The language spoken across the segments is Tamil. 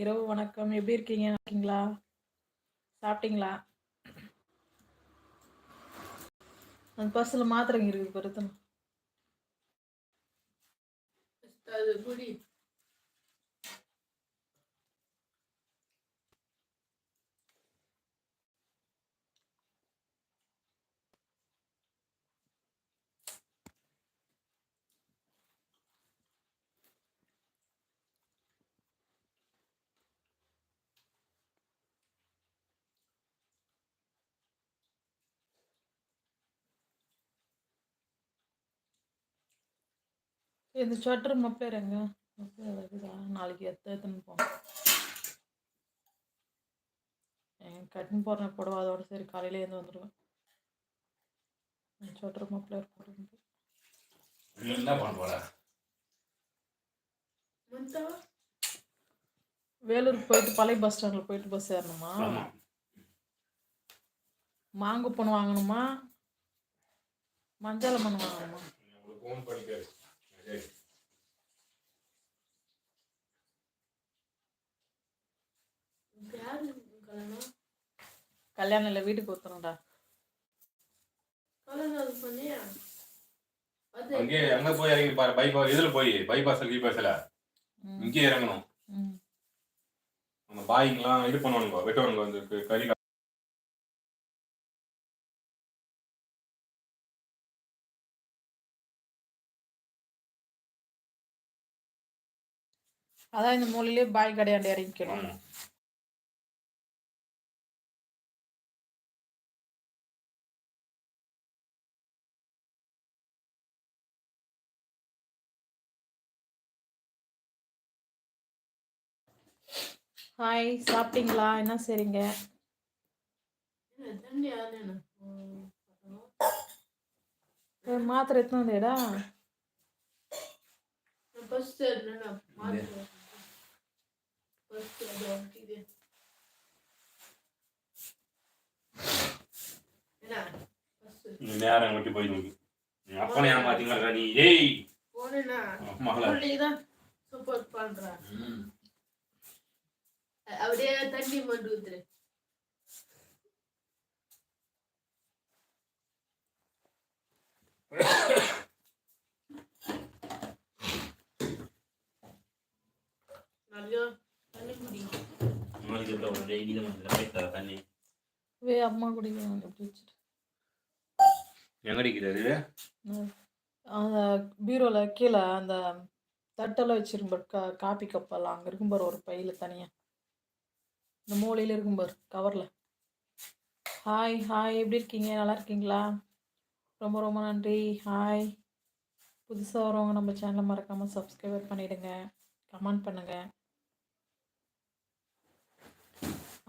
இரவு வணக்கம். எப்படி இருக்கீங்க? இருக்கீங்களா சாப்பிட்டீங்களா? அந்த பர்ஸில் மாத்திரைங்க இருக்குது பருத்தம் இந்த ஸ்வெட்டர் மப்பேர் எங்க மப்பேர் இருக்குதா நாளைக்கு எத்த எடுத்துன்னு போகணும் கட்டின்னு போடுறேன் புடவை? அதோட சரி காலையில இருந்து வந்துடுவேன் ஸ்வெட்டர் மப்ளர் போட்டு என்ன பண்ண போற? மந்தா? வேலூருக்கு போயிட்டு பழைய பஸ் ஸ்டாண்டில் போயிட்டு பஸ் ஏறணுமா? மாங்கு வாங்கணுமா? மஞ்சள் மண் வாங்கணுமா? கல்யாணம்? இல்லை வீட்டுக்கு அது அங்கே அங்க போய் இறங்கி பாரு பைபாஸ் இதுல போய் பைபாஸ் பைபாஸ்ல ம். இங்கே இறங்கணும். ம். அந்த பாய்ங்கெல்லாம் இது பண்ணுவானுங்க வெட்டுவானுங்க வந்து கறி அதான் இந்த மூலையிலே பாய் கடையாண்டு இறங்கிக்கணும். ஹாய் சாப்பிட்டீங்களா? என்ன செய்றீங்க? மாத்திரை எத்தனை வந்தேடா நேரம் விட்டு போய் நோக்கி நீ அப்பனை ஏமாத்தீங்களா நீ? ஏய்! மகள தான் சப்போர்ட் பண்றேன். அப்படியே தண்ணி மட்டும் ஊத்துரு. அம்மா குடிக்கணும் எப்படி வச்சுட்டு எங்க அடிக்கிறது. அந்த பீரோவில் கீழே அந்த தட்டெல்லாம் வச்சிருக்கும் பாரு கா காப்பி கப்பெல்லாம் அங்கே இருக்கும் பாரு ஒரு பையில் தனியாக இந்த மூலையில் இருக்கும் பார் கவரில் ஹாய் ஹாய் எப்படி இருக்கீங்க? நல்லா இருக்கீங்களா? ரொம்ப ரொம்ப நன்றி. ஹாய் புதுசாக வரவங்க நம்ம சேனலை மறக்காமல் சப்ஸ்கிரைபர் பண்ணிவிடுங்க கமெண்ட் பண்ணுங்கள்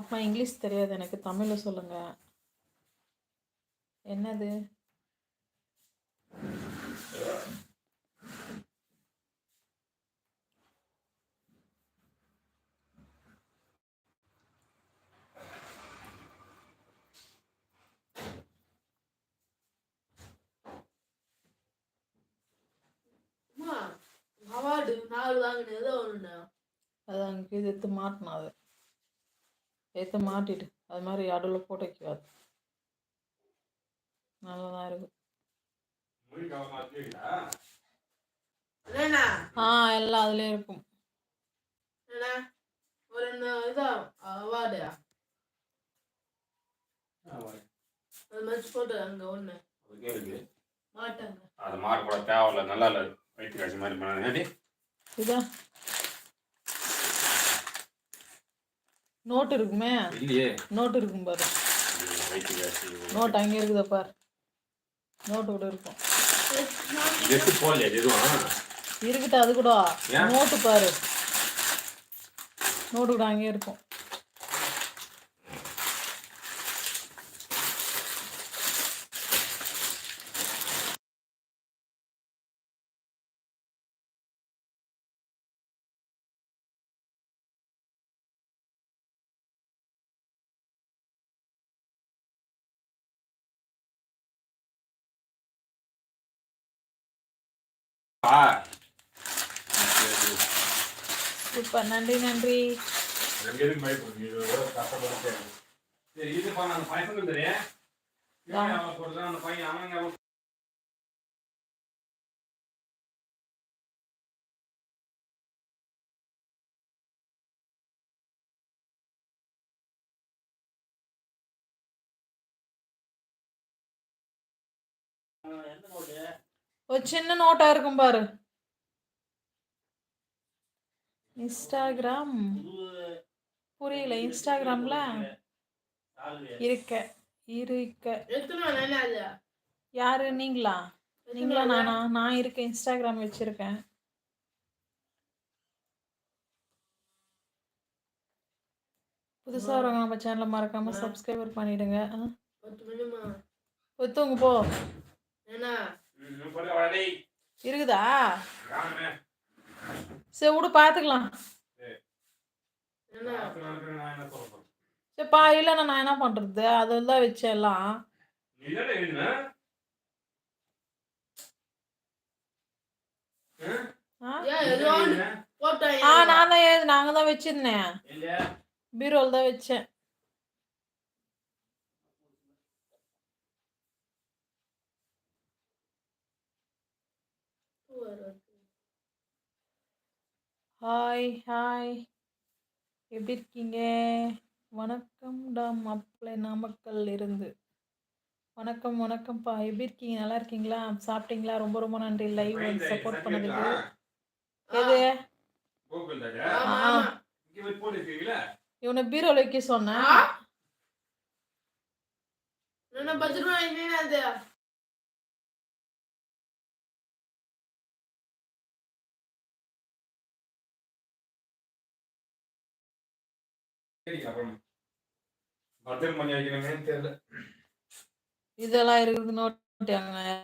அப்பா இங்கிலீஷ் தெரியாது எனக்கு தமிழில் சொல்லுங்கள் என்னது அம்மா அவார்டு நாலு வாங்கினது ஏதோ ஒன்று அங்கே இது எடுத்து மாட்டணும் அது. எடுத்து மாட்டிட்டு அது மாதிரி அடுவில் போட்டு வைக்காது. நல்லா தான் இருக்கும். என்னண்ணா ஆ எல்லாம் அதுலேயே இருக்கும். ஒரு என்ன இதா அவார்டு அது மாதிரி போட்டு அங்க ஒண்ணு. மாட்டாங்க. அது மாடு கூட தேவையில்ல. நல்லா இல்லை. வயிற்று காய்ச்சி மாதிரி பண்ணாடி இதா. நோட்டு இருக்குமே? இல்லையே. நோட்டு இருக்கும் பாரு. நோட்டு அங்கே இருக்குதா பாரு. நோட்டு கூட இருக்கும். இருக்கட்டும் அது கூட? நோட்டு பாரு. நோட்டு கூட அங்கே இருக்கும். சூப்பர். நன்றி நன்றி? இது ஏதோ கஷ்டப்பட்டு சரி. சரி, இதுப்பா நான் பசங்க தெரியும். இவன் அவன் போடுறான், அந்த பையன் அவன் அவன் ஒரு சின்ன நோட்டா இருக்கும் பாரு. இன்ஸ்டாகிராம். புரியல இன்ஸ்டாகிராம்ல? இருக்க இருக்க. யாரு நீங்களா? நீங்களா நானா? நான் இருக்கேன் இன்ஸ்டாகிராம் வச்சிருக்கேன். புதுசாக வரவங்க நம்ம சேனலை மறக்காமல் சப்ஸ்கிரைபர் பண்ணிவிடுங்க ஒத்துங்க போ. இருக்குதா. சரி விடு பார்த்துக்கலாம் என்ன? பார்த்து நடக்கிறேன், நான் என்ன சொல்ல போறேன்? சரி பா இல்லைண்ணா நான் என்ன பண்ணுறது அதெல்லாம் வச்சேன் எல்லாம்? ஆ? நான் தான் ஏது நாங்கள் தான் வச்சிருந்தேன். பீரோல் தான் வச்சேன். ஹாய் ஹாய் எப்படி இருக்கீங்க? வணக்கம் டா மாப்பிள்ளை நாமக்கல் இருந்து. வணக்கம் வணக்கம்ப்பா. எப்படி இருக்கீங்க? நல்லா இருக்கீங்களா? சாப்பிட்டீங்களா? ரொம்ப ரொம்ப நன்றி. லைவ் வந்து சப்போர்ட் பண்ணதுக்கு. எது? இவனை பீரோல வைக்க சொன்னேன். அப்புறம் தெரியல. இதெல்லாம் இருக்குது நோட்டு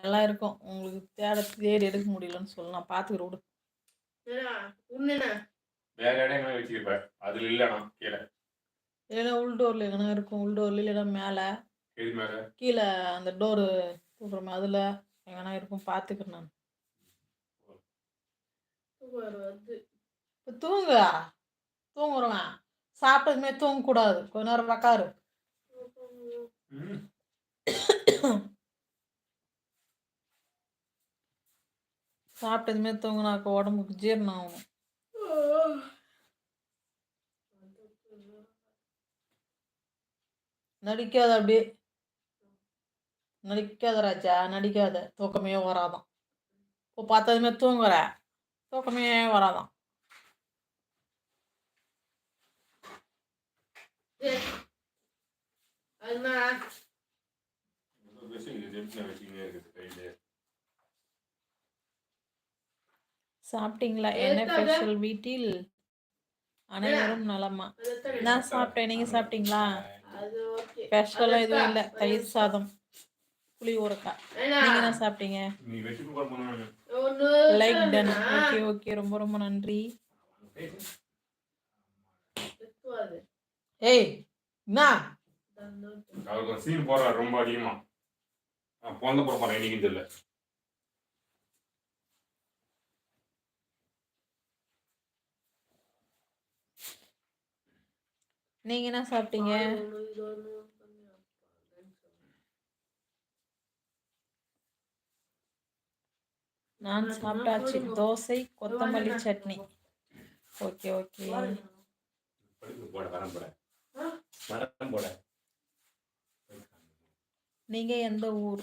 எல்லாம் இருக்கும். உங்களுக்கு தேட தேடி எடுக்க முடியலன்னு சொல்லலாம் பார்த்துக்கிற விடு. வேற இடம் வச்சிருப்ப. அதுல இல்லைனா கீழே. இல்லைன்னா உள்டோரில் எங்கன்னா இருக்கும். உள்டோரில் இல்லைன்னா மேலே. கீழே அந்த டோரு தூக்குறோமே அதில் எங்கன்னா இருக்கும். பார்த்துக்கிறேன் நான். வருது. இப்போ தூங்க தூங்குறவன். சாப்பிட்டதுமே தூங்கக்கூடாது. கொஞ்ச நேரம் உக்காரு. சாப்பிட்டதுமே தூங்கினாக்க உடம்புக்கு ஜீரணம் ஆகும். நடிக்காத அப்படியே நடிக்காத ராஜா நடிக்காத. தூக்கமே வராதான். இப்போ பார்த்ததுமே தூங்குற. தூக்கமே வராதான் அதுனா ஒரு விஷயம் இது எப்படி வச்சுக்கினே இருக்குது கையில. சாப்பிட்டீங்களா? என்ன? ஸ்பெஷல் வீட்டில்? அனைவரும் நலமா. நான் சாப்பிட்டேன். நீங்க சாப்பிட்டீங்களா? அது ஓகே. ஸ்பெஷலாக எதுவும் இல்லை. தயிர் சாதம். புளி ஊறுக்காய் நீங்க என்ன சாப்பிட்டீங்க. லைக் டன் ஓகே ஓகே ரொம்ப ரொம்ப நன்றி. ஏய் என்ன அவருக்கு சீன் போடுறாரு ரொம்ப அதிகமா. நான் பிறந்த போட போறேன் இன்னைக்கு தெரியல. நீங்க என்ன சாப்பிட்டீங்க? நான் சாப்பிட்டாச்சு. தோசை கொத்தமல்லி சட்னி. Okay okay. வரம் போட நீங்க எந்த ஊர்?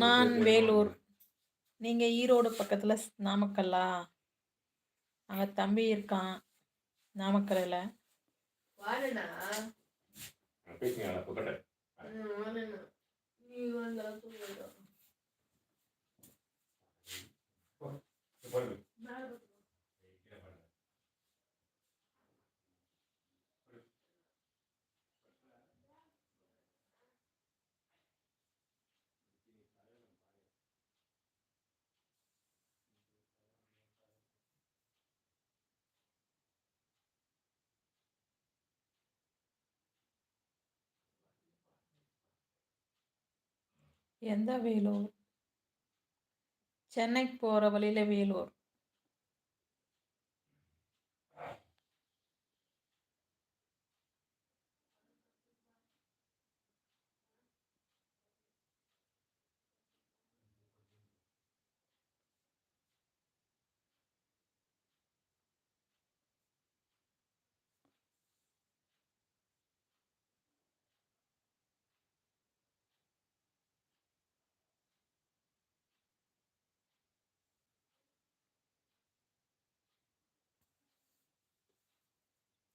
நான் வேலூர். நீங்க ஈரோடு பக்கத்துல நாமக்கல்லா? அங்க தம்பி இருக்கான் நாமக்கல்ல நீ எந்த வேலூர்? சென்னைக்கு போகிற வழியில வேலூர்.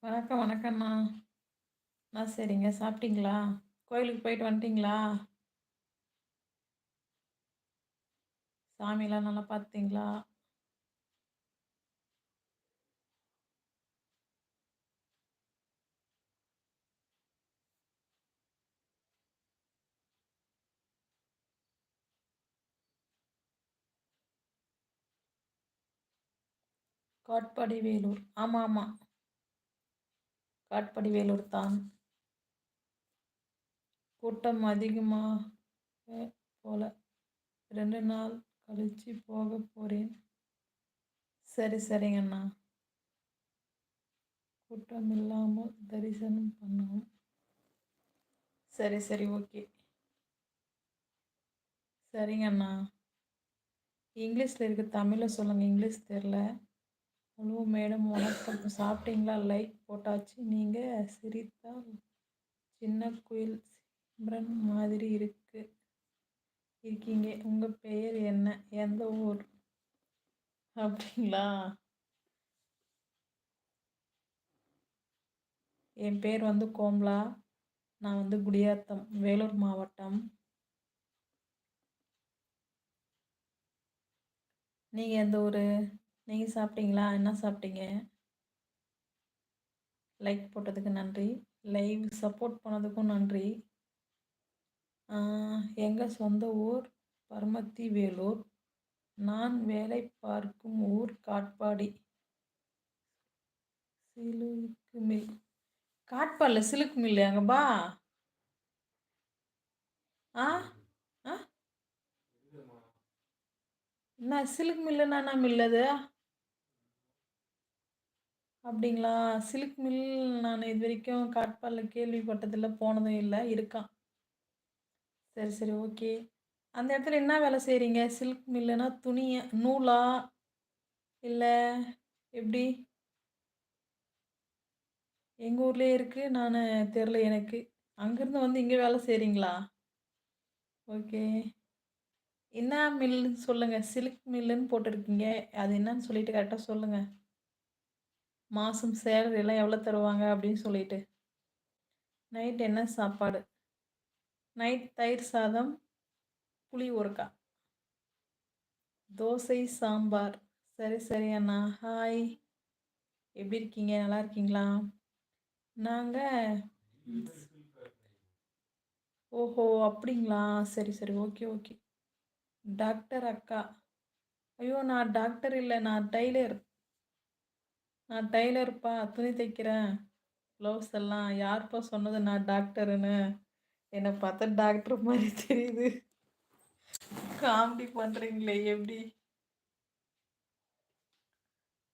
வணக்கம் வணக்கம்ண்ணா அண்ணா சரிங்க. சாப்பிட்டீங்களா? கோயிலுக்கு போயிட்டு வந்துட்டீங்களா? சாமியெல்லாம் நல்லா பார்த்தீங்களா காட்பாடி வேலூர். ஆமாம் ஆமாம் காட்பாடி வேலூர் தான். கூட்டம் அதிகமாக போல. ரெண்டு நாள் கழிச்சு போக போகிறேன் சரி சரிங்கண்ணா. கூட்டம் இல்லாமல் தரிசனம் பண்ணுவோம். சரி சரி ஓகே. சரிங்கண்ணா. இங்கிலீஷில் இருக்க தமிழில் சொல்லுங்கள் இங்கிலீஷ் தெரில ஹலோ மேடம் வணக்கம். சாப்பிட்டீங்களா? லைக் போட்டாச்சு. நீங்கள் சிரித்தால் சின்ன குயில் சிம்ரன் மாதிரி இருக்கு. இருக்கீங்க. உங்கள் பெயர் என்ன? எந்த ஊர்? அப்படிங்களா? என் பேர் வந்து கோம்லா. நான் வந்து குடியாத்தம் வேலூர் மாவட்டம். நீங்கள் எந்த ஊர்? நீங்கள் சாப்பிட்டீங்களா? என்ன சாப்பிட்டீங்க? லைக் போட்டதுக்கு நன்றி. லைவ் சப்போர்ட் பண்ணதுக்கும் நன்றி. எங்கள் சொந்த ஊர் பரமத்தி வேலூர் நான் வேலை பார்க்கும் ஊர் காட்பாடி. சிலுக்கு மில் காட்பாடில் சிலுக்கு மில் எங்கப்பா ஆ ஆ. என்ன சிலுக்கு மில்லுன்னா மில்லது அப்படிங்களா? சில்க் மில் நான் இது வரைக்கும் காட்பாலில் கேள்விப்பட்டதில்ல போனதும் இல்லை இருக்கான் சரி சரி ஓகே. அந்த இடத்துல என்ன வேலை செய்கிறீங்க சில்க் மில்லுனா துணியை நூலா? இல்லை எப்படி? எங்கள் ஊர்லேயே இருக்குது நான் தெரில எனக்கு. அங்கேருந்து வந்து இங்கே வேலை செய்கிறீங்களா ஓகே. என்ன மில்லுன்னு சொல்லுங்கள் சில்க் மில்லுன்னு போட்டிருக்கீங்க. அது என்னன்னு சொல்லிட்டு கரெக்டாக சொல்லுங்கள் மாதம் சேலரியெல்லாம் எவ்வளோ தருவாங்க அப்படின்னு சொல்லிட்டு. நைட் என்ன சாப்பாடு? நைட் தயிர் சாதம் புளி ஊறுக்காய் தோசை சாம்பார். சரி சரி அண்ணா. ஹாய் எப்படி இருக்கீங்க? நல்லா இருக்கீங்களா? நாங்கள் ஓஹோ அப்படிங்களா? சரி சரி. Okay okay. டாக்டர் அக்கா. ஐயோ நான் டாக்டர் இல்லை. நான் டைலர். நான் டைலர்ப்பா துணி தைக்கிறேன். ப்ளவுஸ் எல்லாம் யார்ப்பா சொன்னது நான் டாக்டருன்னு? என்னை பார்த்தா டாக்டர் மாதிரி தெரியுது. காமெடி பண்ணுறீங்களே எப்படி?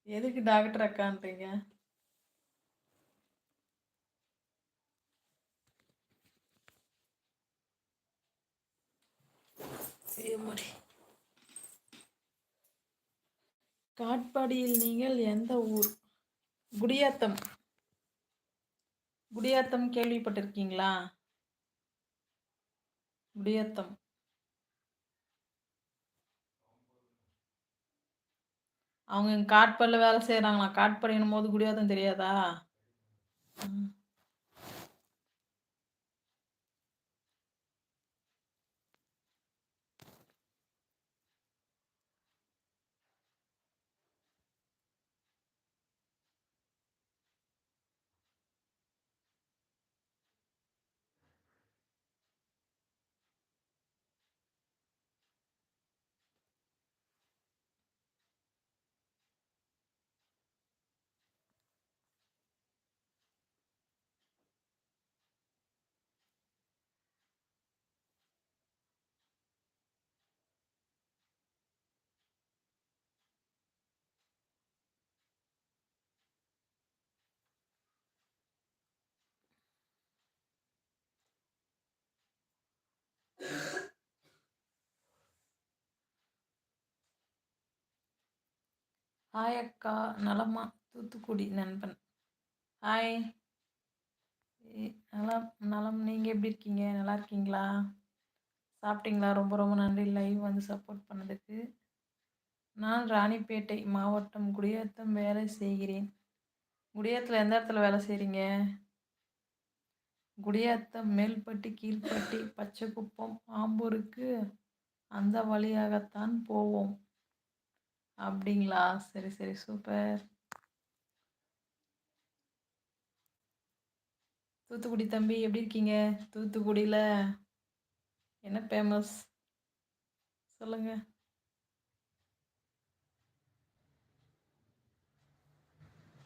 எதுக்கு டாக்டர் அக்கான்றீங்க? சரி காட்பாடியில் நீங்கள் எந்த ஊர்? குடியாத்தம். குடியாத்தம் கேள்விப்பட்டிருக்கீங்களா? குடியாத்தம். அவங்க காட்பாடியில் வேலை செய்கிறாங்களா காட்பாடினும் போது குடியாத்தம் தெரியாதா? ஹாய் அக்கா நலமா தூத்துக்குடி நண்பன். ஹாய் நலம் நலம். நீங்கள் எப்படி இருக்கீங்க? நல்லா இருக்கீங்களா? சாப்பிட்டீங்களா? ரொம்ப ரொம்ப நன்றி. லைவ் வந்து சப்போர்ட் பண்ணதுக்கு. நான் ராணிப்பேட்டை மாவட்டம் குடியாத்தம் வேலை செய்கிறேன். குடியாத்தில் எந்த இடத்துல வேலை செய்கிறீங்க குடியாத்தம் மேல்பட்டி கீழ்பட்டி பச்சைக்குப்பம் ஆம்பூருக்கு. அந்த வழியாகத்தான் போவோம். அப்படிங்களா? சரி சரி. சூப்பர். தூத்துக்குடி தம்பி எப்படி இருக்கீங்க? தூத்துக்குடியில் என்ன ஃபேமஸ் சொல்லுங்க.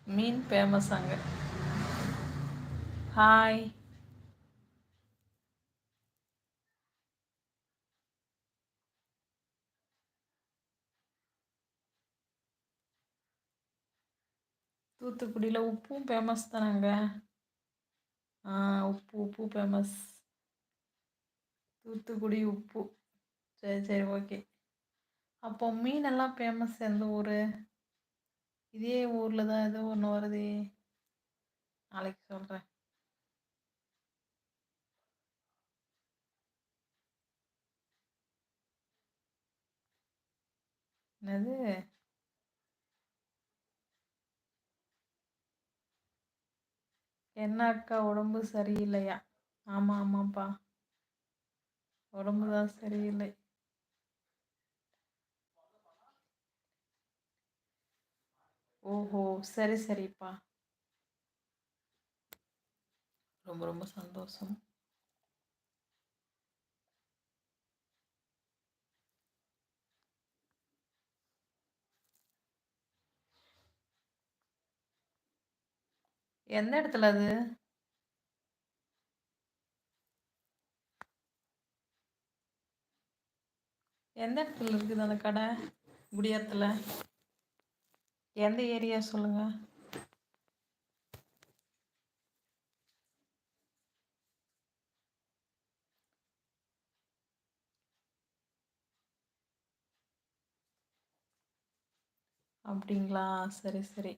மீன் ஃபேமஸ் அங்கே. ஹாய் தூத்துக்குடியில் உப்பும் ஃபேமஸ் தானேங்க? ஆ உப்பு உப்பு ஃபேமஸ் தூத்துக்குடி உப்பு. சரி சரி ஓகே அப்போ மீனெல்லாம் ஃபேமஸ் எந்த ஊர்? இதே ஊரில் தான் ஏதோ ஒன்று வருது. நாளைக்கு சொல்கிறேன் என்னது? என்ன அக்கா உடம்பு சரியில்லையா? ஆமாம் ஆமாப்பா. உடம்பு தான் சரியில்லை. ஓஹோ சரி சரிப்பா. ரொம்ப ரொம்ப சந்தோஷம். எந்த இடத்துல அது? எந்த இடத்துல இருக்குது அந்த கடை? குடியாத்தில். எந்த ஏரியா சொல்லுங்க? அப்படிங்களா? சரி சரி.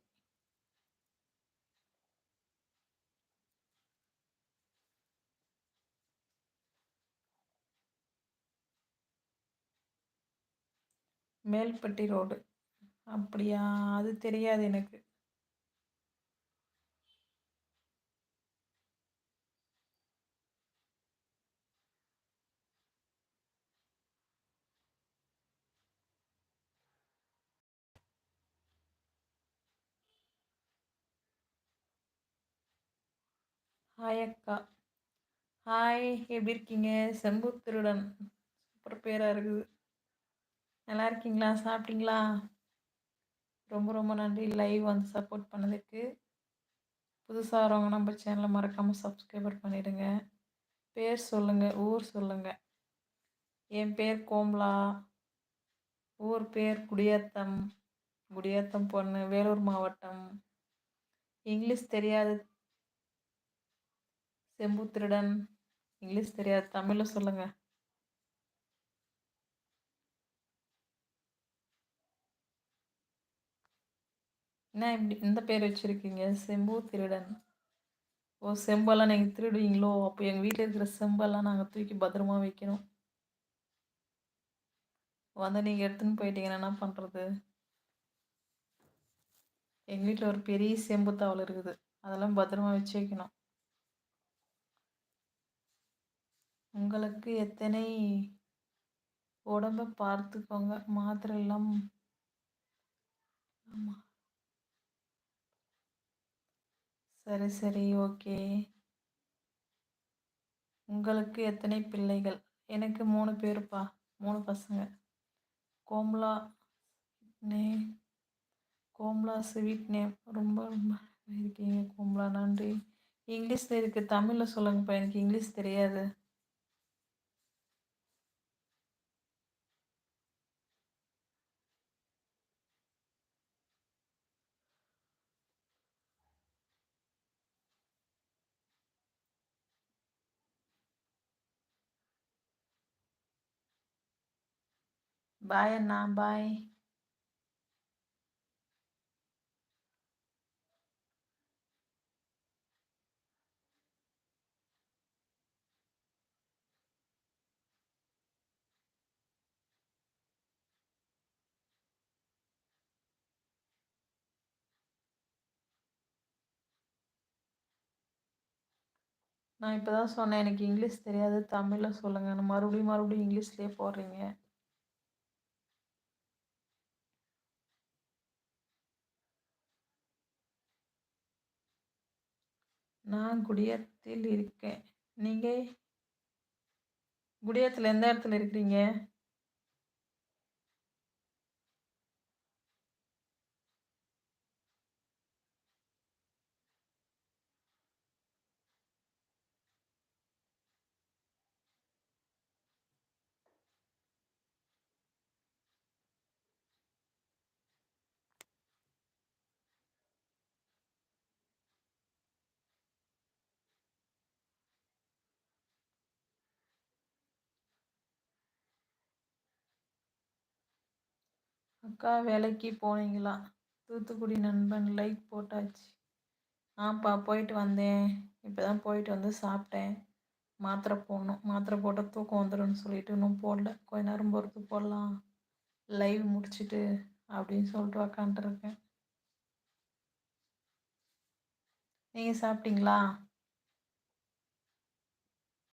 மேல்பட்டி ரோடு. அப்படியா? அது தெரியாது எனக்கு. ஹாய் அக்கா. ஹாய். எப்படி இருக்கீங்க? செம்பு திருடன். சூப்பர் பேராக இருக்குது. நல்லா இருக்கீங்களா? சாப்பிட்டீங்களா? ரொம்ப ரொம்ப நன்றி. லைவ் வந்து சப்போர்ட் பண்ணதுக்கு. புதுசாக வரவங்க நம்ம சேனலை மறக்காமல் சப்ஸ்கிரைபர் பண்ணிடுங்க. பேர் சொல்லுங்கள் ஊர் சொல்லுங்கள் என் பேர் கோம்லா. ஊர் பேர் குடியாத்தம். குடியாத்தம் பொண்ணு வேலூர் மாவட்டம். இங்கிலீஷ் தெரியாது. செம்பு திருடன் இங்கிலீஷ் தெரியாது. தமிழில் சொல்லுங்கள் என்ன இப்படி இந்த பேர் வச்சுருக்கீங்க? செம்பு திருடன். ஓ செம்பெல்லாம் நீங்கள் திருடுவீங்களோ? அப்போ எங்கள் வீட்டில் இருக்கிற செம்பெல்லாம் நாங்கள் தூக்கி பத்திரமா வைக்கணும். வந்து நீங்கள் எடுத்துன்னு போயிட்டீங்கன்னா என்ன பண்ணுறது எங்கள் வீட்டில் ஒரு பெரிய செம்பு தாவல் இருக்குது. அதெல்லாம் பத்திரமா வச்சு வைக்கணும். உங்களுக்கு எத்தனை? உடம்பை பார்த்துக்கோங்க. மாத்திரை எல்லாம் ஆமாம் சரி சரி ஓகே. உங்களுக்கு எத்தனை பிள்ளைகள்? எனக்கு மூணு பேருப்பா மூணு பசங்க. Komla name Komla sweet name. ரொம்ப ரொம்ப இருக்கீங்க கோம்லா. நன்றி. இங்கிலீஷில் இருக்குது தமிழில் சொல்லுங்கப்பா எனக்கு இங்கிலீஷ் தெரியாது. பாய் அண்ணா பாய் நான் இப்போ தான் சொன்னேன் எனக்கு இங்கிலீஷ் தெரியாது. தமிழில் சொல்லுங்கன்னு மறுபடியும் மறுபடியும் இங்கிலீஷ்லேயே போடுறீங்க. நான் குடியத்தில் இருக்கேன். நீங்கள் குடியத்தில் எந்த இடத்துல இருக்கிறீங்க? அக்கா வேலைக்கு போனீங்களா? தூத்துக்குடி நண்பன் லைக் போட்டாச்சு. ஆப்பா போயிட்டு வந்தேன். இப்போ தான் போயிட்டு வந்து சாப்பிட்டேன். மாத்திரை போடணும். மாத்திரை போட்டால் தூக்கம் வந்துடும்னு சொல்லிட்டு இன்னும் போடல. கொஞ்ச நேரம் பொறுத்து போடலாம். லைவ் முடிச்சுட்டு அப்படின்னு சொல்லிட்டு உக்காண்ட்ருக்கேன் நீங்கள் சாப்பிட்டீங்களா?